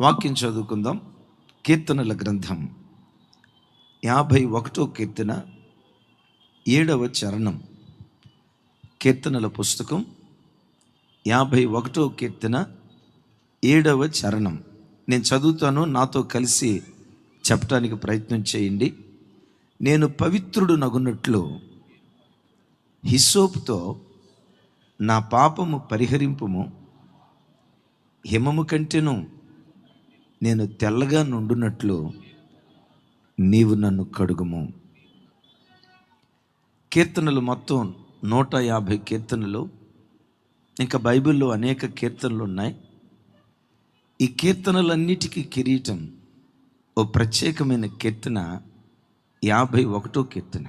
వాక్యం చదువుకుందాం. కీర్తనల గ్రంథం. యాభై ఒకటో కీర్తన ఏడవ చరణం. కీర్తనల పుస్తకం యాభై ఒకటో కీర్తన ఏడవ చరణం. నేను చదువుతాను నాతో కలిసి చెప్పడానికి ప్రయత్నం చేయండి. నేను పవిత్రుడు నగున్నట్లు హిస్సోప్తో నా పాపము పరిహరింపుము హిమము కంటేను నేను తెల్లగా నుండునట్లు నీవు నన్ను కడుగుము. కీర్తనలు మొత్తం నూట యాభై కీర్తనలు. ఇంకా బైబిల్లో అనేక కీర్తనలు ఉన్నాయి. ఈ కీర్తనలన్నిటికీ కిరీటం ఓ ప్రత్యేకమైన కీర్తన యాభై ఒకటో కీర్తన.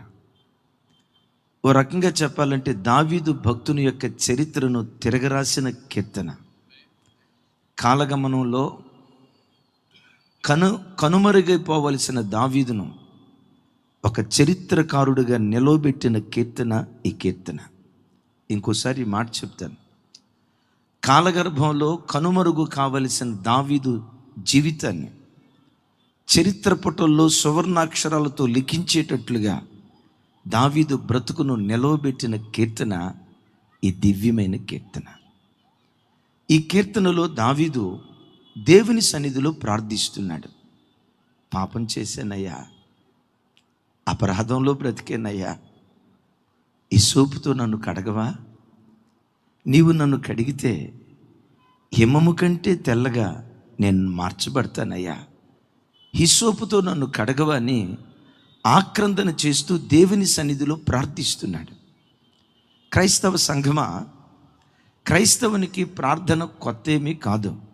ఓ రకంగా చెప్పాలంటే దావీదు భక్తుని యొక్క చరిత్రను తిరగరాసిన కీర్తన. కాలగమనంలో కను కనుమరుగైపోవలసిన దావీదును ఒక చరిత్రకారుడిగా నిలవబెట్టిన కీర్తన ఈ కీర్తన. ఇంకోసారి మాట చెప్తాను. కాలగర్భంలో కనుమరుగు కావలసిన దావీదు జీవితాన్ని చరిత్ర పుటల్లో సువర్ణాక్షరాలతో లిఖించేటట్లుగా దావీదు బ్రతుకును నిలవబెట్టిన కీర్తన ఈ దివ్యమైన కీర్తన. ఈ కీర్తనలో దావీదు దేవుని సన్నిధిలో ప్రార్థిస్తున్నాడు. పాపం చేశానయ్యా. అపరాధంలో బ్రతికేనయ్యా. ఈ సోపుతో నన్ను కడగవా? నీవు నన్ను కడిగితే హిమము కంటే తెల్లగా నేను మార్చబడతానయ్యా. హిసోపుతో నన్ను కడగవని ఆక్రందన చేస్తూ దేవుని సన్నిధిలో ప్రార్థిస్తున్నాడు. క్రైస్తవ సంఘమా క్రైస్తవునికి ప్రార్థన కొత్త ఏమీ కాదు.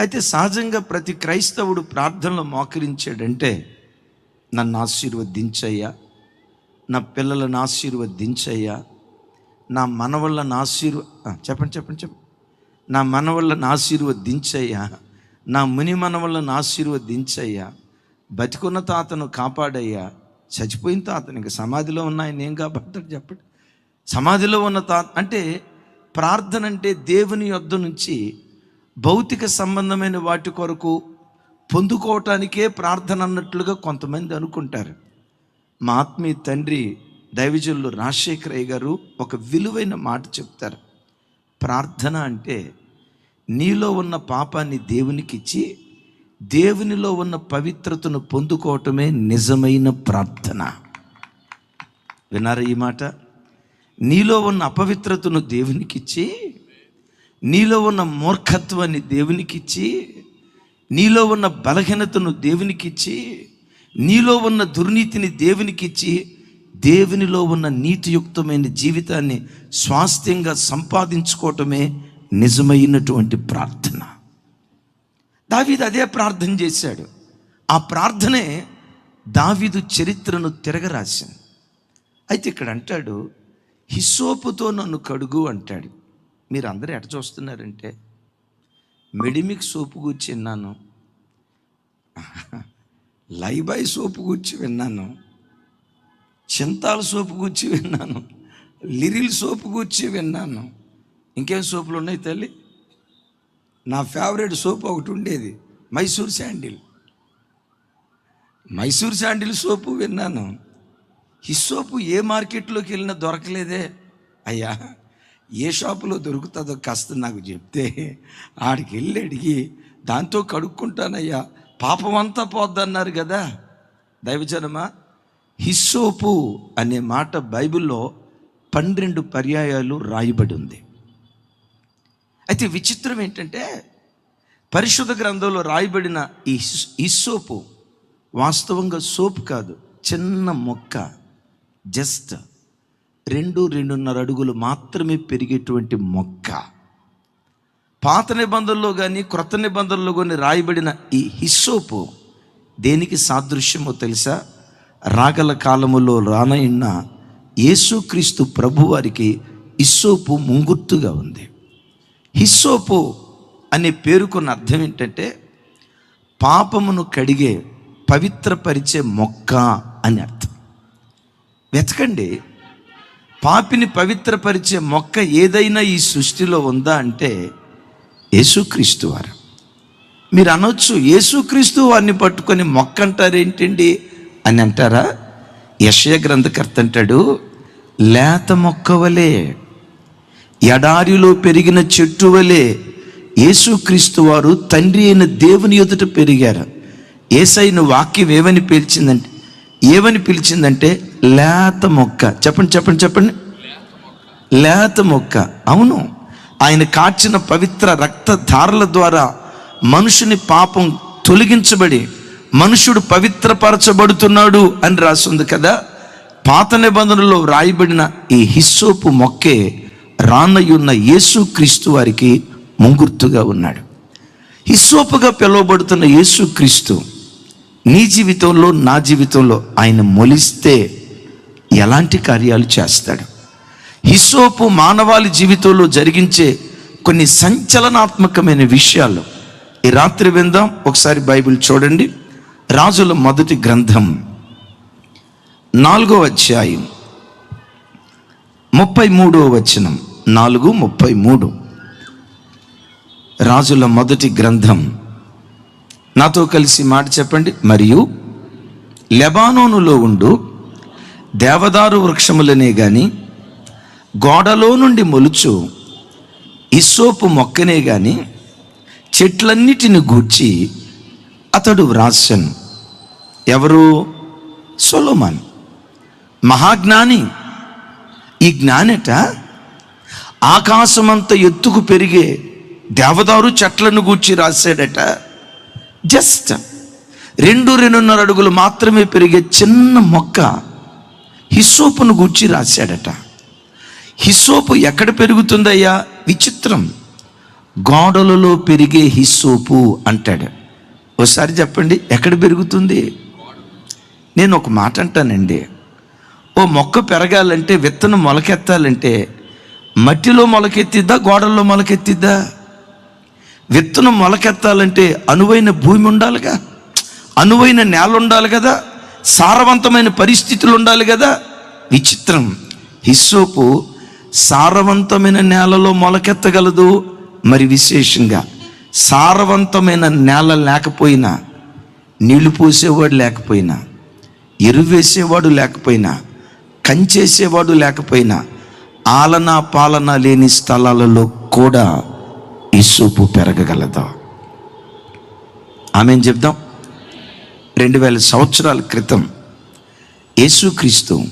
అయితే సహజంగా ప్రతి క్రైస్తవుడు ప్రార్థనలో మోకరించాడంటే నన్ను ఆశీర్వదించయ్యా నా పిల్లలను ఆశీర్వదించయ్యా నా మనవళ్ళను ఆశీర్వ చెప్పండి చెప్పండి చెప్పండి. నా మనవళ్ళను ఆశీర్వదించయ్యా నా ముని మనవళ్ళను ఆశీర్వదించయ్యా బతికున్న తాతను కాపాడయ్యా చచ్చిపోయిన తాతను ఇంకా సమాధిలో ఉన్న ఆయన ఏం కాపాడతాడు చెప్పండి. సమాధిలో ఉన్న తాత అంటే ప్రార్థన అంటే దేవుని యొద్ద నుంచి భౌతిక సంబంధమైన వాటి కొరకు పొందుకోవటానికే ప్రార్థన అన్నట్లుగా కొంతమంది అనుకుంటారు. మా ఆత్మీయ తండ్రి దైవజనులు రాజశేఖరయ్య గారు ఒక విలువైన మాట చెప్తారు. ప్రార్థన అంటే నీలో ఉన్న పాపాన్ని దేవునికి ఇచ్చి దేవునిలో ఉన్న పవిత్రతను పొందుకోవటమే నిజమైన ప్రార్థన. విన్నారా ఈ మాట? నీలో ఉన్న అపవిత్రతను దేవునికిచ్చి నీలో ఉన్న మూర్ఖత్వాన్ని దేవునికిచ్చి నీలో ఉన్న బలహీనతను దేవునికిచ్చి నీలో ఉన్న దుర్నీతిని దేవునికిచ్చి దేవునిలో ఉన్న నీతియుక్తమైన జీవితాన్ని స్వాస్థ్యంగా సంపాదించుకోవటమే నిజమైనటువంటి ప్రార్థన. దావీదు అదే ప్రార్థన చేశాడు. ఆ ప్రార్థనే దావీదు చరిత్రను తిరగరాసింది. అయితే ఇక్కడ అంటాడు హిస్సోపుతో నన్ను కడుగు అంటాడు. మీరు అందరూ ఎట చూస్తున్నారంటే మెడిమిక్ సోపు గురించి విన్నాను. లైబాయ్ సోపు గురించి విన్నాను. చింతాల సోపు గురించి విన్నాను. లిరిల్ సోపు గురించి విన్నాను. ఇంకేం సోపులు ఉన్నాయి తల్లి? నా ఫేవరెట్ సోప్ ఒకటి ఉండేది Mysore sandal. Mysore sandal soap విన్నాను. ఈ సోపు ఏ మార్కెట్లోకి వెళ్ళినా దొరకలేదే. అయ్యా! ఏ షాపులో దొరుకుతుందో కాస్త నాకు చెప్తే ఆడికి వెళ్ళి అడిగి దాంతో కడుక్కుంటానయ్యా పాపం అంతా పోద్దన్నారు కదా. దైవజనమా హిస్సోపు అనే మాట బైబిల్లో పన్నెండు పర్యాయాలు రాయబడి ఉంది. అయితే విచిత్రం ఏంటంటే పరిశుద్ధ గ్రంథంలో రాయబడిన ఈ హిస్సోపు వాస్తవంగా సోపు కాదు చిన్న మొక్క జస్ట్ రెండు రెండున్నర అడుగులు మాత్రమే పెరిగేటువంటి మొక్క. పాత నిబంధనలో కానీ క్రొత్త నిబంధనలో కానీ రాయబడిన ఈ హిస్సోపు దేనికి సాదృశ్యమో తెలుసా? రాగల కాలములో రానయిన్న యేసుక్రీస్తు ప్రభువారికి ఇస్సోపు ముంగుర్తుగా ఉంది. హిస్సోపు అనే పేరుకున్న అర్థం ఏంటంటే పాపమును కడిగే పవిత్రపరిచే మొక్క అని అర్థం. వెతకండి. పాపిని పవిత్రపరిచే మొక్క ఏదైనా ఈ సృష్టిలో ఉందా అంటే యేసుక్రీస్తు వారు. మీరు అనొచ్చు యేసుక్రీస్తు వారిని పట్టుకొని మొక్క అంటారేంటండి అని అంటారా? యశయ గ్రంథకర్త అంటాడు లేత మొక్క వలె ఎడారిలో పెరిగిన చెట్టు వలె యేసుక్రీస్తు వారు తండ్రి అయిన దేవుని ఎదుట పెరిగారు. ఏసైన వాక్యం ఏమని పిలిచిందంటే ఏమని పిలిచిందంటే లేత మొక్క చెప్పండి చెప్పండి చెప్పండి. లేత మొక్క అవును. ఆయన కాచిన పవిత్ర రక్తధారల ద్వారా మనుషుని పాపం తొలగించబడి మనుషుడు పవిత్రపరచబడుతున్నాడు అని రాసింది కదా. పాత నిబంధనలో రాయబడిన ఈ హిస్సోపు మొక్కే రానయ్యున్న యేసు క్రీస్తు వారికి ముంగుర్తుగా ఉన్నాడు. హిస్సోపుగా పిలువబడుతున్న యేసు క్రీస్తు నీ జీవితంలో నా జీవితంలో ఆయన మొలిస్తే ఎలాంటి కార్యాలు చేస్తాడు? హిస్సోపు మానవాళి జీవితంలో జరిగించే కొన్ని సంచలనాత్మకమైన విషయాలు. ఈ రాత్రి విందాం ఒకసారి బైబిల్ చూడండి. రాజుల మొదటి గ్రంథం. నాలుగో అధ్యాయం. ముప్పై మూడో వచనం. నాలుగు ముప్పై మూడు రాజుల మొదటి గ్రంథం. నాతో కలిసి మాట చెప్పండి. మరియు లెబానోనులో ఉండు దేవదారు వృక్షములనే గాని గోడలో నుండి మొలుచు ఇసోపు మొక్కనే గాని చెట్లన్నిటిని గూర్చి అతడు వ్రాసను. ఎవరు? సొలోమాన్. మహాజ్ఞాని. ఈ జ్ఞానట ఆకాశమంత ఎత్తుకు పెరిగే దేవదారు చెట్లను గూర్చి రాశాడట జస్ట్ రెండు రెండున్నర అడుగులు మాత్రమే పెరిగే చిన్న మొక్క హిస్సోపును గూర్చి రాశాడట. హిస్సోపు ఎక్కడ పెరుగుతుందయ్యా? విచిత్రం. గోడలలో పెరిగే హిస్సోపు అంటాడు. ఒకసారి చెప్పండి ఎక్కడ పెరుగుతుంది? నేను ఒక మాట అంటానండి. ఓ మొక్క పెరగాలంటే విత్తనం మొలకెత్తాలంటే మట్టిలో మొలకెత్తిద్దా గోడల్లో మొలకెత్తిద్దా? విత్తనం మొలకెత్తాలంటే అనువైన భూమి ఉండాలిగా? అనువైన నేల ఉండాలి కదా? సారవంతమైన పరిస్థితులు ఉండాలి కదా? విచిత్రం. హిస్సోపు సారవంతమైన నేలలో మొలకెత్తగలదు. మరి విశేషంగా సారవంతమైన నేల లేకపోయినా నీళ్ళు పోసేవాడు లేకపోయినా ఎరువేసేవాడు లేకపోయినా కంచేసేవాడు లేకపోయినా ఆలన పాలన లేని స్థలాలలో కూడా ఈ సూపు పెరగగలదు? ఆమె చెప్దాం? రెండు వేల సంవత్సరాల క్రితం యేసుక్రీస్తు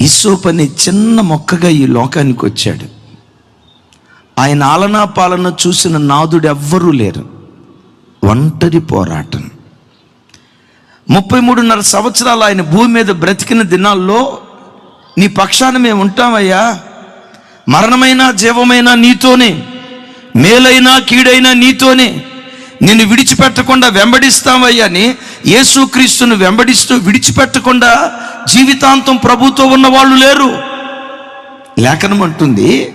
ఇసోప్ అనే చిన్న మొక్కగా ఈ లోకానికి వచ్చాడు. ఆయన ఆలనా పాలన చూసిన నాదుడు ఎవ్వరూ లేరు. ఒంటరి పోరాటం. ముప్పై మూడున్నర సంవత్సరాలు ఆయన భూమి మీద బ్రతికిన దినాల్లో నీ పక్షాన మేము ఉంటామయ్యా. మరణమైనా జీవమైనా నీతోనే మేలైనా కీడైనా నీతోనే నిన్ను విడిచిపెట్టకుండా వెంబడిస్తామయ్యని అని యేసుక్రీస్తును వెంబడిస్తూ విడిచిపెట్టకుండా జీవితాంతం ప్రభుతో ఉన్న వాళ్ళు లేరు. లేఖనం అంటుంది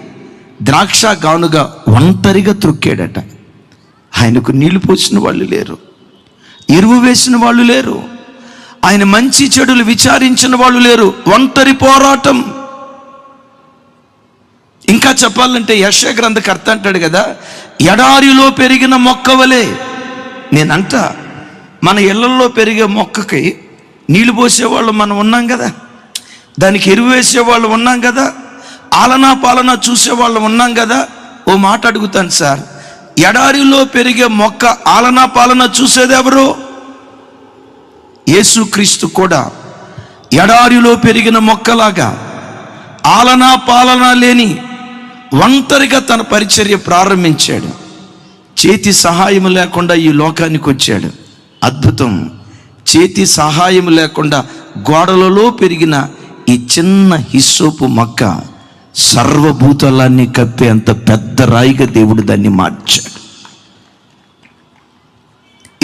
ద్రాక్ష గానుగా ఒంటరిగా త్రొక్కాడట. ఆయనకు నీళ్ళు పోసిన వాళ్ళు లేరు. ఎరువు వేసిన వాళ్ళు లేరు. ఆయన మంచి చెడులు విచారించిన వాళ్ళు లేరు. ఒంటరి పోరాటం. ఇంకా చెప్పాలంటే యశ గ్రంథకర్త అంటాడు కదా ఎడారిలో పెరిగిన మొక్కవలే. నేనంట మన ఇళ్ళలో పెరిగే మొక్కకి నీళ్ళు పోసేవాళ్ళు మనం ఉన్నాం కదా. దానికి ఎరువు వేసేవాళ్ళు ఉన్నాం కదా. ఆలనా పాలన చూసేవాళ్ళు ఉన్నాం కదా. ఓ మాట అడుగుతాను సార్. ఎడారిలో పెరిగే మొక్క ఆలనా పాలన చూసేది ఎవరు? యేసుక్రీస్తు కూడా ఎడారిలో పెరిగిన మొక్కలాగా ఆలనా పాలన లేని ఒంటరిగా తన పరిచర్య ప్రారంభించాడు. చేతి సహాయం లేకుండా ఈ లోకానికి వచ్చాడు. అద్భుతం. చేతి సహాయం లేకుండా గోడలలో పెరిగిన ఈ చిన్న హిస్సోపు మొక్క సర్వభూతలాన్ని కప్పే అంత పెద్ద రాయిగా దేవుడు దాన్ని మార్చాడు.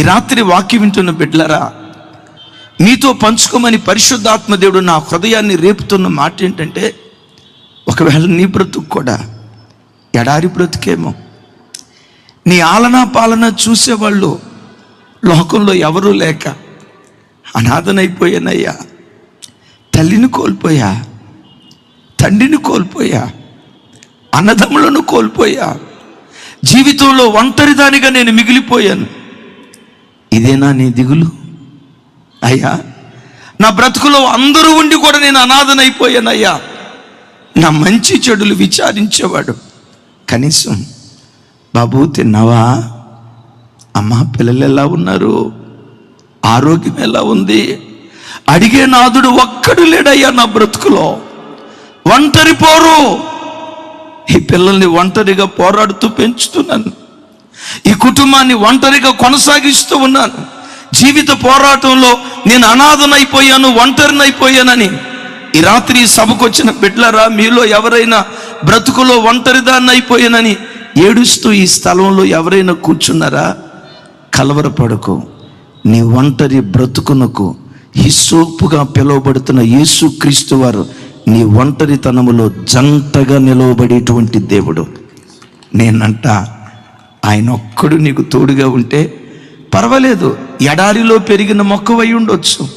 ఈ రాత్రి వాక్యం వింటున్న బిడ్డలరా మీతో పంచుకోమని పరిశుద్ధాత్మ దేవుడు నా హృదయాన్ని రేపుతున్న మాట ఏంటంటే ఒకవేళ నీ బ్రతుకు కూడా ఎడారి బ్రతుకేమో నీ ఆలనా పాలన చూసేవాళ్ళు లోకంలో ఎవరూ లేక అనాథనైపోయానయ్యా తల్లిని కోల్పోయా తండ్రిని కోల్పోయా అన్నదమ్ములను కోల్పోయా జీవితంలో ఒంటరిదానిగా నేను మిగిలిపోయాను. ఇదేనా నీ దిగులు? అయ్యా నా బ్రతుకులో అందరూ ఉండి కూడా నేను అనాథనైపోయానయ్యా. నా మంచి చెడులు విచారించేవాడు కనీసం బాబు తిన్నావా? అమ్మా పిల్లలు ఎలా ఉన్నారు? ఆరోగ్యం ఎలా ఉంది? అడిగే నాదుడు ఒక్కడు లేడయ్యా నా బ్రతుకులో. ఒంటరి పోరు. ఈ పిల్లల్ని ఒంటరిగా పోరాడుతూ పెంచుతున్నాను. ఈ కుటుంబాన్ని ఒంటరిగా కొనసాగిస్తూ ఉన్నాను. జీవిత పోరాటంలో నేను అనాథనైపోయాను ఒంటరినైపోయానని. ఈ రాత్రి సభకు వచ్చిన బిడ్లరా మీలో ఎవరైనా బ్రతుకులో ఒంటరిదాన్ని అయిపోయానని ఏడుస్తూ ఈ స్థలంలో ఎవరైనా కూర్చున్నారా? కలవరపడకు. నీ ఒంటరి బ్రతుకునకు హిస్సోపుగా పిలువబడుతున్న యేసుక్రీస్తు వారు నీ ఒంటరితనములో జంటగా నిలవబడేటువంటి దేవుడు. నేనంట ఆయన ఒక్కడు నీకు తోడుగా ఉంటే పర్వాలేదు ఎడారిలో పెరిగిన మొక్కవై ఉండొచ్చు.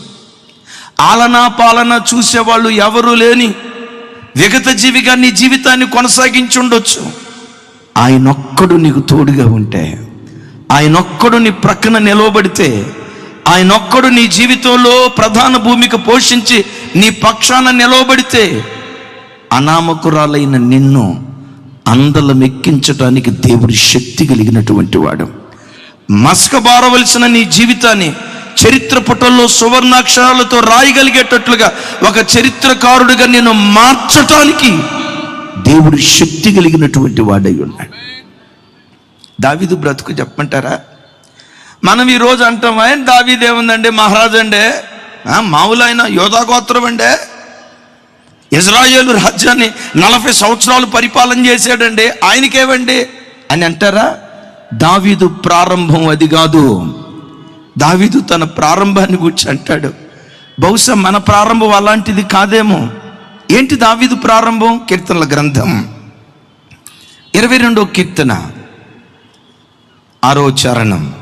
ఆలనా పాలన చూసేవాళ్ళు ఎవరు లేని విగత జీవిగా నీ జీవితాన్ని కొనసాగించి ఉండొచ్చు ఆయనొక్కడు నీకు తోడుగా ఉంటే ఆయనొక్కడు నీ ప్రక్కన నిలవబడితే ఆయనొక్కడు నీ జీవితంలో ప్రధాన భూమిక పోషించి నీ పక్షాన నిలవబడితే అనామకురాలైన నిన్ను అందలం ఎక్కించడానికి దేవుడి శక్తి కలిగినటువంటి వాడు. మసకబారవలసిన నీ జీవితాన్ని చరిత్ర పుటల్లో సువర్ణాక్షరాలతో రాయగలిగేటట్లుగా ఒక చరిత్రకారుడిగా నేను మార్చటానికి దేవుడు శక్తి కలిగినటువంటి వాడై ఉన్నాడు. దావీదు బ్రతుకు చెప్పమంటారా? మనం ఈ రోజు అంటాం ఆయన దావిదేముందండి మహారాజు అండే మామూలు ఆయన యోధా గోత్రం అండే. ఇజ్రాయేలు రాజ్యాన్ని నలభై సంవత్సరాలు పరిపాలన చేశాడండి. ఆయనకేవండి? అని అంటారా? దావీదు ప్రారంభం అది కాదు. దావీదు తన ప్రారంభాన్ని గురించి అంటాడు. బహుశా మన ప్రారంభం అలాంటిది కాదేమో. ఏంటి దావీదు ప్రారంభం? కీర్తనల గ్రంథం. ఇరవై రెండో కీర్తన. ఆరో చరణం.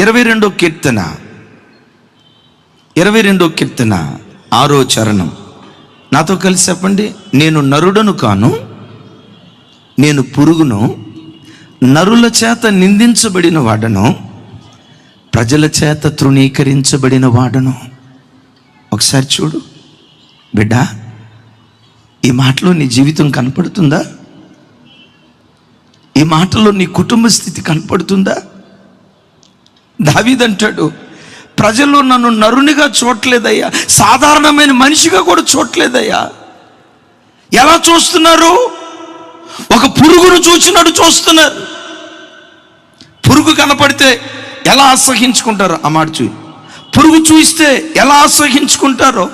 ఇరవై రెండో కీర్తన. ఇరవై రెండో కీర్తన. ఆరో చరణం. నాతో కలిసి చెప్పండి నేను నరుడను కాను నేను పురుగును నరుల చేత నిందించబడిన వాడను ప్రజల చేత తృణీకరించబడిన వాడను. ఒకసారి చూడు బిడ్డా. ఈ మాటలో నీ జీవితం కనపడుతుందా? ఈ మాటలో నీ కుటుంబ స్థితి కనపడుతుందా? దావీదంటాడు ప్రజలు నన్ను నరునిగా చూడలేదయ్యా సాధారణమైన మనిషిగా కూడా చూడలేదయ్యా ఎలా చూస్తున్నారు? ఒక పురుగును చూచినట్టు చూస్తున్నారు. పురుగు కనపడితే ఎలా అసహించుకుంటారో ఆ మాట చూ పురుగు చూస్తే ఎలా అసహించుకుంటారో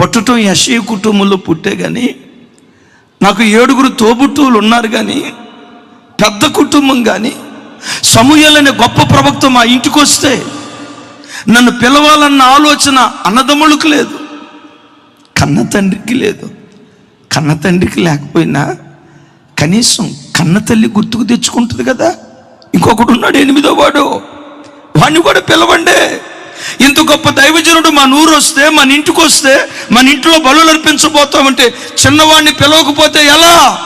పుట్టటం యశీ కుటుంబంలో పుట్టే కానీ నాకు ఏడుగురు తోబుట్టువులు ఉన్నారు కానీ పెద్ద కుటుంబం కానీ సమూహాలనే గొప్ప ప్రవక్త మా ఇంటికి వస్తే నన్ను పిలవాలన్న ఆలోచన అన్నదమ్ములకు లేదు. కన్న తండ్రికి లేదు. కన్న తండ్రికి లేకపోయినా కనీసం కన్న తల్లి గుర్తుకు తెచ్చుకుంటుంది కదా? ఇంకొకడు ఉన్నాడు ఎనిమిదో వాడు. వాడిని కూడా పిలవండి. ఇంత గొప్ప దైవజనుడు మన ఊరు వస్తే మన ఇంటికి వస్తే మన ఇంట్లో బలు అర్పించబోతామంటే చిన్నవాడిని పిలవకపోతే ఎలా?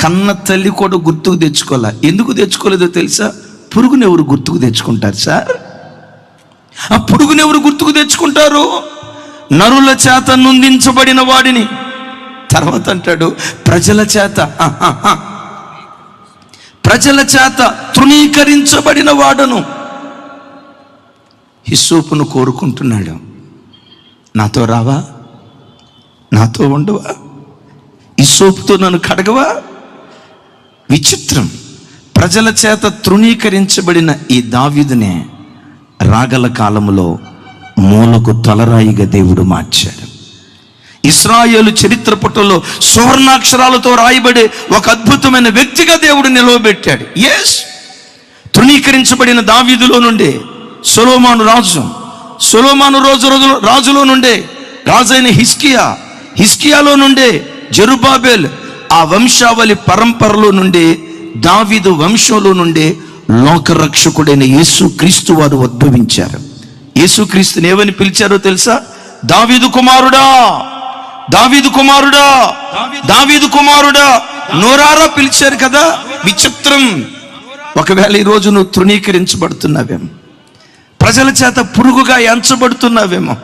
కన్న తల్లి కూడా గుర్తుకు తెచ్చుకోవాలా ఎందుకు తెచ్చుకోలేదో తెలుసా? పురుగుని ఎవరు గుర్తుకు తెచ్చుకుంటారు సార్? ఆ పురుగుని ఎవరు గుర్తుకు తెచ్చుకుంటారు? నరుల చేత నుందించబడిన వాడిని. తర్వాత అంటాడు ప్రజల చేత ప్రజల చేత తృణీకరించబడిన వాడను. హిస్సోపును కోరుకుంటున్నాడు. నాతో రావా? నాతో ఉండవా? ఇసోపుతో నన్ను కడగవా? విచిత్రం. ప్రజల చేత తృణీకరించబడిన ఈ దావీదునే రాగల కాలములో మూలకు తలరాయిగా దేవుడు మార్చాడు. ఇస్రాయేలు చరిత్ర పుటలో సువర్ణాక్షరాలతో రాయబడే ఒక అద్భుతమైన వ్యక్తిగా దేవుడు నిలవబెట్టాడు. ఎస్ తృణీకరించబడిన దావీదులో నుండి సొలోమాను రాజు. సొలోమాను రోజు రోజు రాజులో నుండే రాజైన హిస్కియా హిస్కియాలో నుండే జరుబాబేల్ ఆ వంశావళి పరంపరలో నుండే దావీదు వంశంలో నుండే లోకరక్షకుడైన యేసు క్రీస్తు వారు ఉద్భవించారు. యేసుక్రీస్తుని ఏమని పిలిచారో తెలుసా? దావీదు కుమారుడా దావీదు కుమారుడా దావీదు కుమారుడా నోరారా పిలిచారు కదా విచిత్రం. ఒకవేళ ఈరోజు నువ్వు తృణీకరించబడుతున్నావేమో. ప్రజల చేత పురుగుగా ఎంచబడుతున్నావేమో.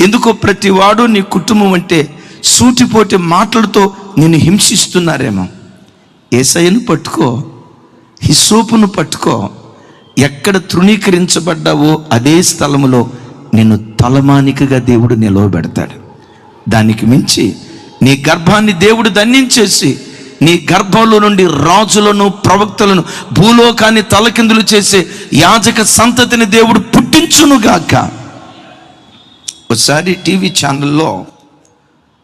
ఎందుకో ప్రతి వాడు నీ కుటుంబం అంటే సూటిపోటి మాటలతో నిన్ను హింసిస్తున్నారేమో. ఏసయ్యను పట్టుకో హిస్సోపును పట్టుకో ఎక్కడ తృణీకరించబడ్డావో అదే స్థలములో నిన్ను తలమానికగా దేవుడు నిలవబెడతాడు. దానికి మించి నీ గర్భాన్ని దేవుడు దండించేసి నీ గర్భంలో నుండి రాజులను ప్రవక్తలను భూలోకాన్ని తలకిందులు చేసే యాజక సంతతిని దేవుడు పుట్టించునుగాక. ఒకసారి టీవీ ఛానల్లో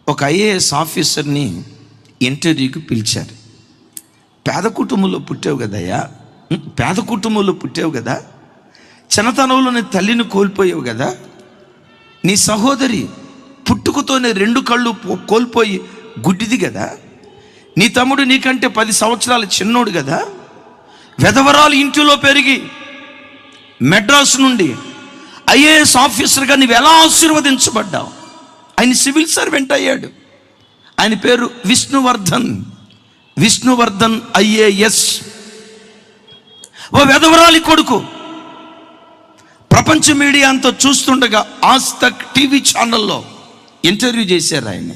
ఒక ఐఏఎస్ ఆఫీసర్ని ఇంటర్వ్యూకి పిలిచారు. పేద కుటుంబంలో పుట్టావు కదయ్యా? పేద కుటుంబంలో పుట్టావు కదా? చిన్నతనంలో నీ తల్లిని కోల్పోయావు కదా? నీ సహోదరి పుట్టుకతోనే రెండు కళ్ళు కోల్పోయి గుడ్డిది కదా? నీ తమ్ముడు నీకంటే పది సంవత్సరాలు చిన్నోడు కదా? వెధవరాలు ఇంటిలో పెరిగి మెడ్రాస్ నుండి ఐఏఎస్ ఆఫీసర్గా నువ్వు ఎలా ఆశీర్వదించబడ్డావు? ఆయన సివిల్ సర్వెంట్ అయ్యాడు. ఆయన పేరు విష్ణువర్ధన్. విష్ణువర్ధన్ ఐఏఎస్. ఓ వెధవరాలి కొడుకు. ప్రపంచ మీడియా అంతా చూస్తుండగా ఆజ్ తక్ టీవీ ఛానల్లో ఇంటర్వ్యూ చేశారు ఆయన.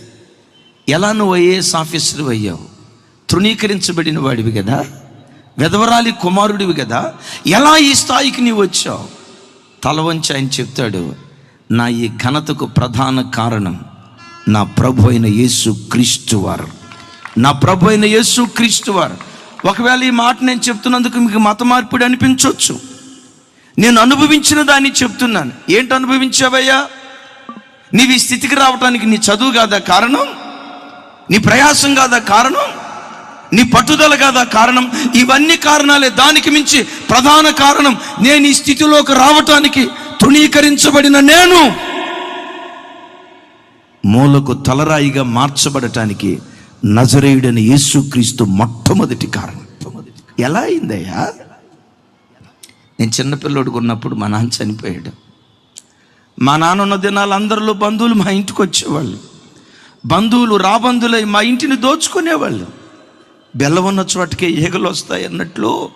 ఎలా నువ్వు ఐఏఎస్ ఆఫీసర్ అయ్యావు? తృణీకరించబడిన వాడివి కదా? వెధవరాలి కుమారుడివి కదా? ఎలా ఈ స్థాయికి నీవు వచ్చావు? తల వంచి ఆయన చెప్తాడు నా ఈ ఘనతకు ప్రధాన కారణం నా ప్రభు అయిన యేసు క్రీస్తు వారు. నా ప్రభు అయిన యేసు క్రీస్తు వారు. ఒకవేళ ఈ మాట నేను చెప్తున్నందుకు మీకు మత మార్పిడి అనిపించవచ్చు నేను అనుభవించిన దాన్ని చెప్తున్నాను. ఏంటి అనుభవించావయ్యా? నీవి స్థితికి రావటానికి నీ చదువు కాదా కారణం? నీ ప్రయాసం కాదా కారణం? నీ పట్టుదల కాదా కారణం? ఇవన్నీ కారణాలే. దానికి మించి ప్రధాన కారణం నేను ఈ స్థితిలోకి రావటానికి తృణీకరించబడిన నేను. మూలకు తలరాయిగా మార్చబడటానికి నజరేయుడని యేసుక్రీస్తు మొట్టమొదటి కారణం. ఎలా అయిందయ్యా? నేను చిన్నపిల్లోడుగా ఉన్నప్పుడు మా నాన్న చనిపోయాడు. మా నాన్న ఉన్న దినాలు అందరిలో బంధువులు మా ఇంటికి వచ్చేవాళ్ళు. బంధువులు రాబంధులై మా ఇంటిని దోచుకునేవాళ్ళు. బెల్లం ఉన్న చోటకే ఈగలు వస్తాయి అన్నట్లు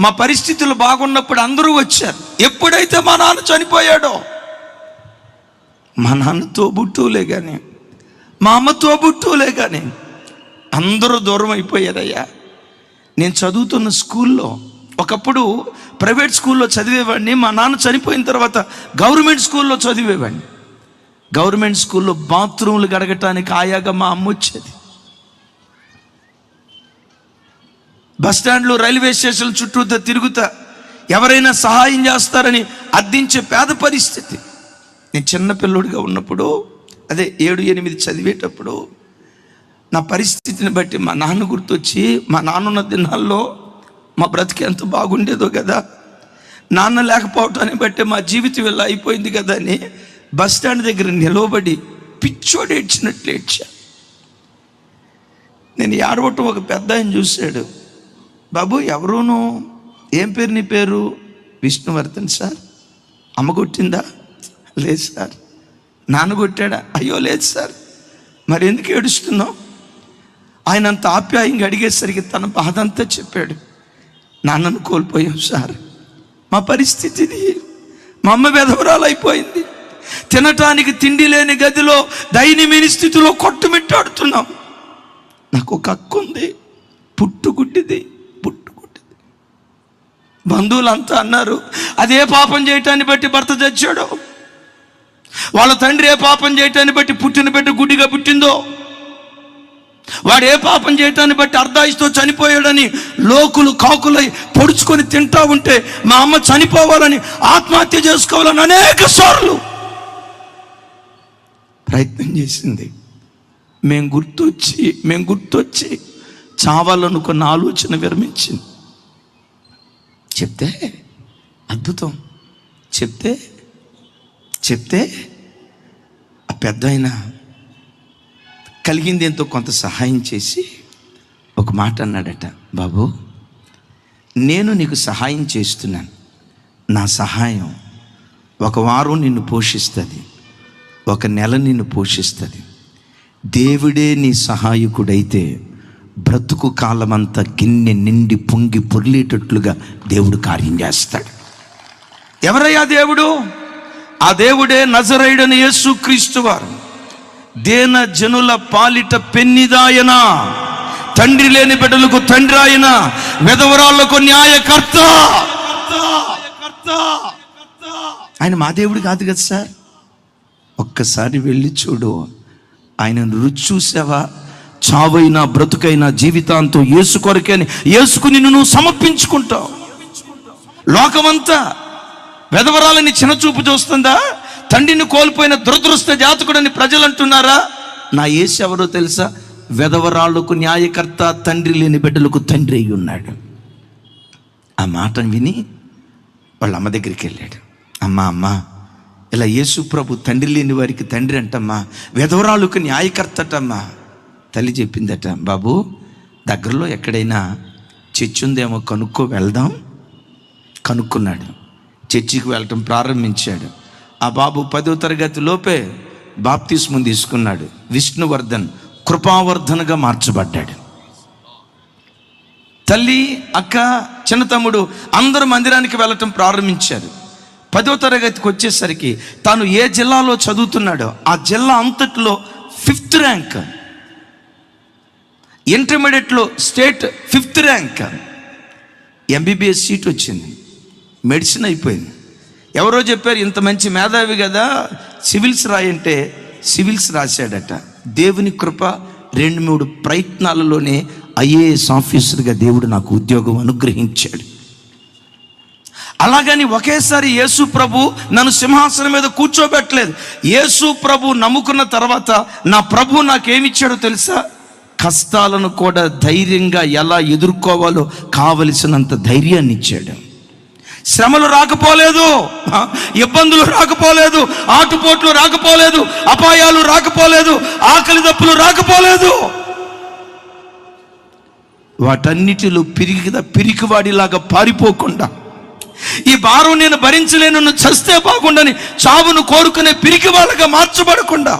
మా పరిస్థితులు బాగున్నప్పుడు అందరూ వచ్చారు. ఎప్పుడైతే మా నాన్న చనిపోయాడో? మా నాన్న తోబుట్టువులే కానీ మా అమ్మ తోబుట్టువులే కానీ అందరూ దూరం అయిపోయారయ్యా. నేను చదువుతున్న స్కూల్లో ఒకప్పుడు ప్రైవేట్ స్కూల్లో చదివేవాడిని మా నాన్న చనిపోయిన తర్వాత గవర్నమెంట్ స్కూల్లో చదివేవాడిని. గవర్నమెంట్ స్కూల్లో బాత్రూమ్లు గడగటానికి ఆయాగా మా అమ్మ వచ్చేది. బస్ స్టాండ్లో రైల్వే స్టేషన్ చుట్టూతా తిరుగుతా. ఎవరైనా సహాయం చేస్తారని అర్థించే పేద పరిస్థితి. నేను చిన్న పిల్లోడిగా ఉన్నప్పుడు అదే ఏడు ఎనిమిది చదివేటప్పుడు నా పరిస్థితిని బట్టి మా నాన్న గుర్తొచ్చి మా నాన్నున్న దినాల్లో మా బ్రతికి ఎంత బాగుండేదో కదా. నాన్న లేకపోవటాన్ని బట్టి మా జీవితం ఇలా అయిపోయింది కదా అని బస్ స్టాండ్ దగ్గర నిలవబడి పిచ్చోడు ఏడ్చినట్లు ఏడ్చా. నేను ఏడవటం ఒక పెద్ద ఆయన చూశాడు. బాబు ఎవరును? ఏం పేరు నీ పేరు? విష్ణువర్ధన్ సార్. అమ్మ కొట్టిందా? లేదు సార్. నాన్న కొట్టాడా? అయ్యో లేదు సార్. మరి ఎందుకు ఏడుస్తున్నావు? ఆయన అంత ఆప్యాయంగా అడిగేసరికి తన బాధంతా చెప్పాడు. నాన్నను కోల్పోయాం సార్. మా పరిస్థితి ఇది. మా అమ్మ వెధవరాలు అయిపోయింది తినటానికి తిండి లేని గదిలో దైన్యమైన స్థితిలో కొట్టుమిట్టాడుతున్నాం. నాకు ఒక హక్కు ఉంది పుట్టుగుడ్డిది బంధువులంతా అన్నారు అదే పాపం చేయటాన్ని బట్టి భర్త చచ్చాడు? వాళ్ళ తండ్రి ఏ పాపం చేయటాన్ని బట్టి పుట్టిన బిడ్డ గుడ్డిగా పుట్టిందో? వాడు ఏ పాపం చేయటాన్ని బట్టి అర్ధాయిస్తో చనిపోయాడని లోకులు కాకులై పొడుచుకొని తింటా ఉంటే మా అమ్మ చనిపోవాలని ఆత్మహత్య చేసుకోవాలని అనేక సార్లు ప్రయత్నం చేసింది. మేం గుర్తొచ్చి మేం గుర్తొచ్చి చావాలనుకున్న ఆలోచన విరమించింది. చెప్తే? అద్భుతం. చెప్తే? చెప్తే? ఆ పెద్ద ఆయన కలిగింది ఎంతో కొంత సహాయం చేసి ఒక మాట అన్నాడట బాబు నేను నీకు సహాయం చేస్తున్నాను. నా సహాయం ఒక వారం నిన్ను పోషిస్తుంది ఒక నెల నిన్ను పోషిస్తుంది. దేవుడే నీ సహాయకుడైతే బ్రతుకు కాలమంతా గిన్నె నిండి పొంగి పొర్లేటట్లుగా దేవుడు కార్యం చేస్తాడు. ఎవరయ్యా దేవుడు? ఆ దేవుడే నజరైడని యేసు క్రీస్తు వారు. దేన జనుల పాలిట పెన్నిదాయన తండ్రి లేని బిడ్డలకు తండ్రి ఆయన వెధవరాళ్ళకు న్యాయకర్త! ఆయన మా దేవుడు కాదు కదా సార్? ఒక్కసారి వెళ్ళి చూడు ఆయనను రుచి చూసావా? చావైనా బ్రతుకైనా జీవితాంతం యేసు కొరకే అని ఏసుకుని నిన్ను నువ్వు సమర్పించుకుంటావు. లోకమంతా వెధవరాలని చిన్నచూపు చూస్తుందా? తండ్రిని కోల్పోయిన దురదృష్ట జాతకుడని ప్రజలు అంటున్నారా నా యేసు ఎవరో తెలుసా? వెధవరాళ్ళకు న్యాయకర్త తండ్రి లేని బిడ్డలకు తండ్రి అయి ఉన్నాడు. ఆ మాట విని వాళ్ళ అమ్మ దగ్గరికి వెళ్ళాడు. అమ్మా అమ్మా ఇలా యేసు ప్రభు తండ్రి లేని వారికి తండ్రి అంటమ్మా వెధవరాళ్ళకు న్యాయకర్తటమ్మా తల్లి చెప్పిందట బాబు దగ్గరలో ఎక్కడైనా చర్చి ఉందేమో కనుక్కో వెళ్దాం కనుక్కున్నాడు. చర్చికి వెళ్ళటం ప్రారంభించాడు. ఆ బాబు పదో తరగతి లోపే బాప్తిస్మం తీసుకున్నాడు. విష్ణువర్ధన్ కృపావర్ధనగా మార్చబడ్డాడు. తల్లి అక్క చిన్న తమ్ముడు అందరూ మందిరానికి వెళ్ళటం ప్రారంభించారు. పదో తరగతికి వచ్చేసరికి తాను ఏ జిల్లాలో చదువుతున్నాడో ఆ జిల్లా అంతట్లో ఫిఫ్త్ ర్యాంక్. ఇంటర్మీడియట్లో state fifth rank MBBS seat వచ్చింది. మెడిసిన్ అయిపోయింది. ఎవరో చెప్పారు ఇంత మంచి మేధావి కదా సివిల్స్ రాయంటే సివిల్స్ రాశాడట. దేవుని కృప రెండు మూడు ప్రయత్నాలలోనే ఐఏఎస్ ఆఫీసర్గా దేవుడు నాకు ఉద్యోగం అనుగ్రహించాడు. అలాగని ఒకేసారి యేసు ప్రభు నన్ను సింహాసనం మీద కూర్చోబెట్టలేదు. యేసు ప్రభు నమ్ముకున్న తర్వాత నా ప్రభు నాకేమిచ్చాడో తెలుసా? కష్టాలను కూడా ధైర్యంగా ఎలా ఎదుర్కోవాలో కావలసినంత ధైర్యాన్ని ఇచ్చాడు. శ్రమలు రాకపోలేదు ఇబ్బందులు రాకపోలేదు ఆటుపోట్లు రాకపోలేదు అపాయాలు రాకపోలేదు ఆకలి దప్పులు రాకపోలేదు. వాటన్నిటిలో పిరికి పిరికివాడిలాగా పారిపోకుండా ఈ భారం నేను భరించలేను చస్తే బాగుండని చావును కోరుకునే పిరికి వాళ్ళగా మార్చబడకుండా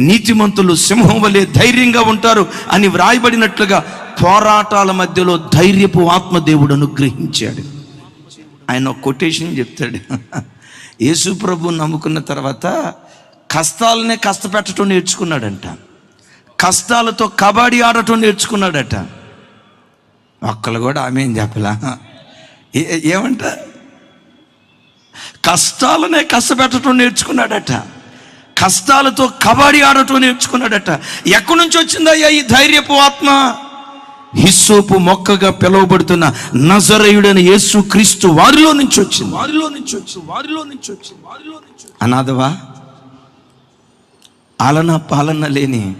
నీతిమంతులు సింహం వలె ధైర్యంగా ఉంటారు అని వ్రాయబడినట్లుగా పోరాటాల మధ్యలో ధైర్యపు ఆత్మదేవుడు అనుగ్రహించాడు. ఆయన ఒక కొటేషన్ చెప్తాడు. యేసు ప్రభు నమ్ముకున్న తర్వాత కష్టాలనే కష్టపెట్టడం నేర్చుకున్నాడంట. కష్టాలతో కబడ్డీ ఆడటం నేర్చుకున్నాడట. ఒక్కలు కూడా ఆమె ఏం చెప్పలా? ఏ- ఏమంట? కష్టాలనే కష్టపెట్టడం నేర్చుకున్నాడట. కష్టాలతో కబడ్డీ ఆడటం నేర్చుకున్నాడట. ఎక్కడి నుంచి వచ్చిందయ్యా ఈ ధైర్యపు ఆత్మ? హిస్సోపు మొక్కగా పిలువబడుతున్న నజరయుడైన యేసు క్రీస్తు వారిలో నుంచి వచ్చింది. వారిలో నుంచి వచ్చింది వారిలో నుంచి వచ్చింది వారిలో నుంచి అనాథవా ఆలన పాలన లేని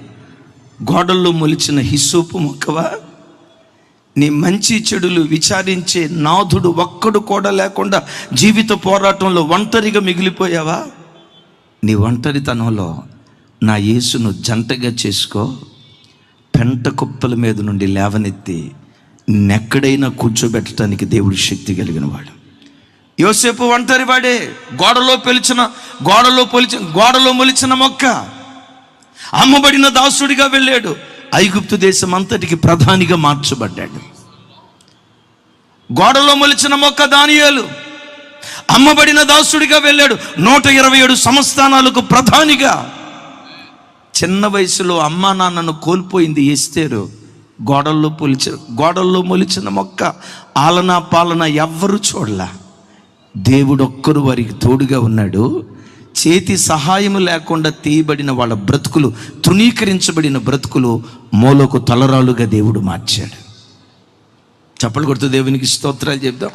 గోడల్లో మొలిచిన హిస్సోపు మొక్కవా? నీ మంచి చెడులు విచారించే నాథుడు ఒక్కడు కూడా లేకుండా జీవిత పోరాటంలో ఒంటరిగా మిగిలిపోయావా? నీ ఒంటరితనంలో నా యేసును జంటగా చేసుకో పెంట కుప్పల మీద నుండి లేవనెత్తి నెక్కడైనా కూర్చోబెట్టడానికి దేవుడు శక్తి కలిగిన వాడు. యోసేపు ఒంటరి వాడే గోడలో పిలిచిన గోడలో పొలిచిన గోడలో మొలిచిన మొక్క. అమ్మబడిన దాసుడిగా వెళ్ళాడు. ఐగుప్తు దేశం అంతటికి ప్రధానిగా మార్చబడ్డాడు. గోడలో మొలిచిన మొక్క దానియాలు. అమ్మబడిన దాసుడిగా వెళ్ళాడు. నూట ఇరవై ఏడు సంస్థానాలకు ప్రధానిగా. చిన్న వయసులో అమ్మా నాన్నను కోల్పోయింది ఎస్తేరు. గోడల్లో పొలిచి గోడల్లో మొలిచిన మొక్క ఆలనా పాలన ఎవ్వరు చూడలా. దేవుడు ఒక్కరు వారికి తోడుగా ఉన్నాడు. చేతి సహాయం లేకుండా తీయబడిన వాళ్ళ బ్రతుకులు తృణీకరించబడిన బ్రతుకులు మూలకు తలరాలుగా దేవుడు మార్చాడు. చప్పలు కొడుతూ దేవునికి స్తోత్రాలు చెప్దాం.